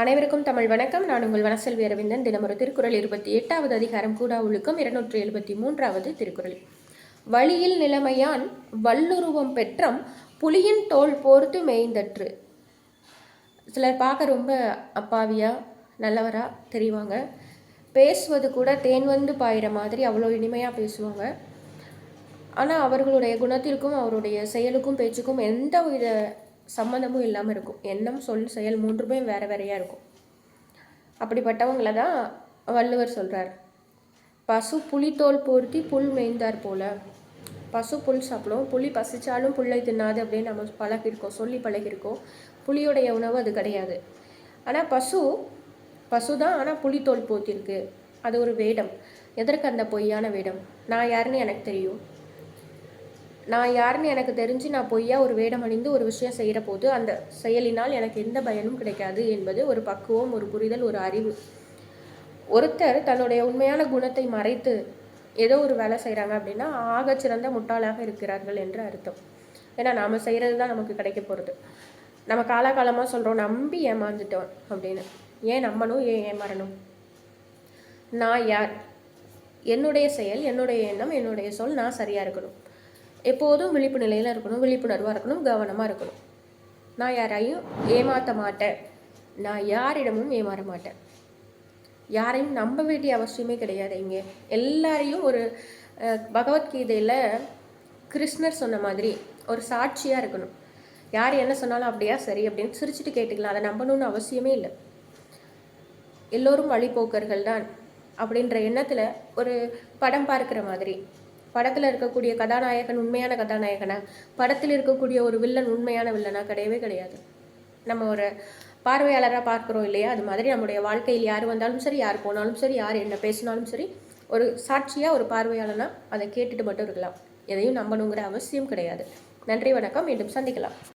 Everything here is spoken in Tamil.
அனைவருக்கும் தமிழ் வணக்கம். நான் உங்கள் வனசெல்வி அரவிந்தன். தினமொரு திருக்குறள் இருபத்தி எட்டாவது அதிகாரம் கூடா ஒழுக்கம் இருநூற்றி எழுபத்தி மூன்றாவது திருக்குறள். வழியில் நிலைமையான் வல்லுருவம் பெற்றம் புலியின் தோல் போர்த்து மேய்ந்தற்று. சிலர் பார்க்க ரொம்ப அப்பாவியா நல்லவரா தெரிவாங்க. பேசுவது கூட தேன் வந்து பாயிற மாதிரி அவ்வளோ இனிமையாக பேசுவாங்க. ஆனால் அவர்களுடைய குணத்திற்கும் அவருடைய செயலுக்கும் பேச்சுக்கும் எந்த வித சம்மந்தமும் இல்லாமல் இருக்கும். எண்ணம் சொல் செயல் மூன்றுமே வேறு வேறையாக இருக்கும். அப்படிப்பட்டவங்கள தான் வள்ளுவர் சொல்கிறார் பசு புலித்தோல் போர்த்தி புல் மேய்ந்தார் போல். பசு புல் சாப்பிடும். புலி பசிச்சாலும் புல்லை தின்னாது அப்படின்னு நம்ம பழகிருக்கோம் சொல்லி பழகிருக்கோம் புலியுடைய உணவு அது கிடையாது. ஆனால் பசு பசு தான் ஆனால் புலித்தோல் போத்திருக்கு அது ஒரு வேடம். எதற்கு அந்த பொய்யான வேடம்? நான் யாருன்னு எனக்கு தெரியும். நான் யாருன்னு எனக்கு தெரிஞ்சு நான் பொய்யா ஒரு வேடம் அணிந்து ஒரு விஷயம் செய்கிற போது அந்த செயலினால் எனக்கு எந்த பயனும் கிடைக்காது என்பது ஒரு பக்குவம் ஒரு புரிதல் ஒரு அறிவு. ஒருத்தர் தன்னுடைய உண்மையான குணத்தை மறைத்து ஏதோ ஒரு வேலை செய்கிறாங்க அப்படின்னா ஆகச்சிறந்த முட்டாளாக இருக்கிறார்கள் என்று அர்த்தம். ஏன்னா நாம் செய்கிறது தான் நமக்கு கிடைக்க போகிறது நம்ம காலாகாலமாக சொல்கிறோம் நம்பி ஏமாந்துட்டோம் அப்படின்னு. ஏன் நம்பணும் ஏன் ஏமாறணும்? நான் யார்? என்னுடைய செயல் என்னுடைய எண்ணம் என்னுடைய சொல் நான் சரியாக இருக்கணும். எப்போதும் விழிப்பு நிலையில் இருக்கணும் விழிப்புணர்வாக இருக்கணும் கவனமாக இருக்கணும். நான் யாரையும் ஏமாற்ற மாட்டேன். நான் யாரிடமும் ஏமாற மாட்டேன். யாரையும் நம்ப வேண்டிய அவசியமே கிடையாது இங்கே. எல்லாரையும் ஒரு பகவத்கீதையில் கிருஷ்ணர் சொன்ன மாதிரி ஒரு சாட்சியாக இருக்கணும். யார் என்ன சொன்னாலும் அப்படியா சரி அப்படின்னு சிரிச்சுட்டு கேட்டுக்கலாம். அதை நம்பணும்னு அவசியமே இல்லை. எல்லோரும் வழிபோக்கர்கள் தான் அப்படின்ற எண்ணத்தில் ஒரு படம் பார்க்குற மாதிரி. படத்தில் இருக்கக்கூடிய கதாநாயகன் உண்மையான கதாநாயகனா? படத்தில் இருக்கக்கூடிய ஒரு வில்லன் உண்மையான வில்லனா? கிடையவே கிடையாது. நம்ம ஒரு பார்வையாளராக பார்க்குறோம் இல்லையா? அது மாதிரி நம்முடைய வாழ்க்கையில் யார் வந்தாலும் சரி யார் போனாலும் சரி யார் என்ன பேசினாலும் சரி ஒரு சாட்சியாக ஒரு பார்வையாளனா அதை கேட்டுட்டு மட்டும் இருக்கலாம். எதையும் நம்பணுங்கிற அவசியம் கிடையாது. நன்றி வணக்கம். மீண்டும் சந்திக்கலாம்.